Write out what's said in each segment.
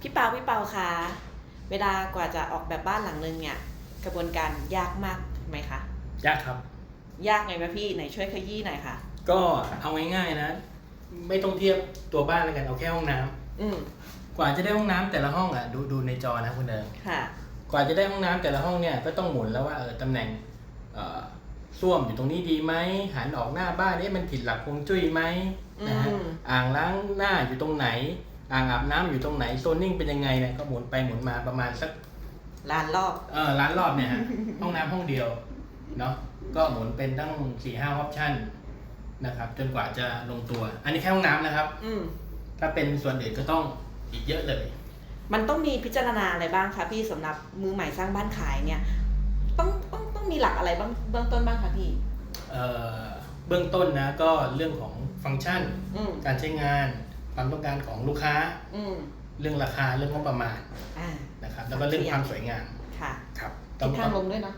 พี่เปาพี่เปาคะเวลากว่าจะออกแบบบ้านหลังนึงเนี่ย กระบวนการยากมากไหมคะยากครับ ยากไงไหมพี่ไหนช่วยขยี้หน่อยค่ะ ก็เอาง่ายๆนะ ไม่ต้องเทียบตัวบ้านแล้วกันเอาแค่ห้องน้ำอืมกว่าจะได้ห้องน้ำแต่ละห้องอะดูดูในจอนะคุณเดิมค่ะ กว่าจะได้ห้องน้ำแต่ละห้องเนี่ยก็ต้องหมุนแล้วว่าเออตำแหน่งเอ่อส้วมอยู่ตรงนี้ดีไหมหันออกหน้าบ้านเอ๊ะมันผิดหลักฮวงจุ้ยไหมนะฮะอืมอ่างล้างหน้าอยู่ตรงไหน อ่างอาบน้ำอยู่ตรงไหนโซนนิ่งเป็นยังไงเนี่ยก็หมุนไปหมุนมาประมาณสักลานรอบเออร้านรอบเนี่ยฮะห้องน้ำห้องเดียวเนาะก็หมุนเป็นตั้งสี่ห้าออปชั่นนะครับจนกว่าจะลงตัว อันนี้แค่ห้องน้ำนะครับ อืมถ้าเป็นส่วนอื่นก็ต้องอีกเยอะเลย มันต้องมีพิจารณาอะไรบ้างคะพี่สำหรับมือใหม่สร้างบ้านขายเนี่ย ต้องต้องต้องมีหลักอะไรบ้างเบื้องต้นบ้างคะพี่เอ่อเบื้องต้นนะก็เรื่องของฟังก์ชันอืมการใช้งาน ความต้องการของลูกค้า อืมเรื่องราคาเรื่องงบประมาณอ่านะครับ แล้วก็เรื่องความสวยงามค่ะครับทิศทางลมด้วยเนาะ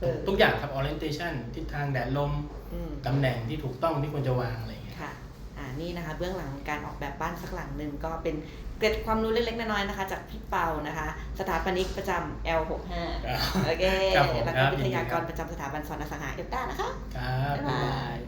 เออทุกอย่างครับ orientation ทิศทางแดดลมอืมตำแหน่งที่ถูกต้องที่ควรจะวางอะไรอย่างเงี้ยค่ะ อ่านี่นะคะ เบื้องหลังการออกแบบบ้านสักหลังหนึ่งก็เป็นเกร็ดความรู้เล็กๆน้อยๆนะคะ จากพี่เปานะคะ สถาปนิกประจำ L65 โอเค ครับผมแล้วคก็รับวิทยากรยินดีครับประจำสถาบันสอนอสังหาเอฟต้านะคะ ครับบ๊ายบาย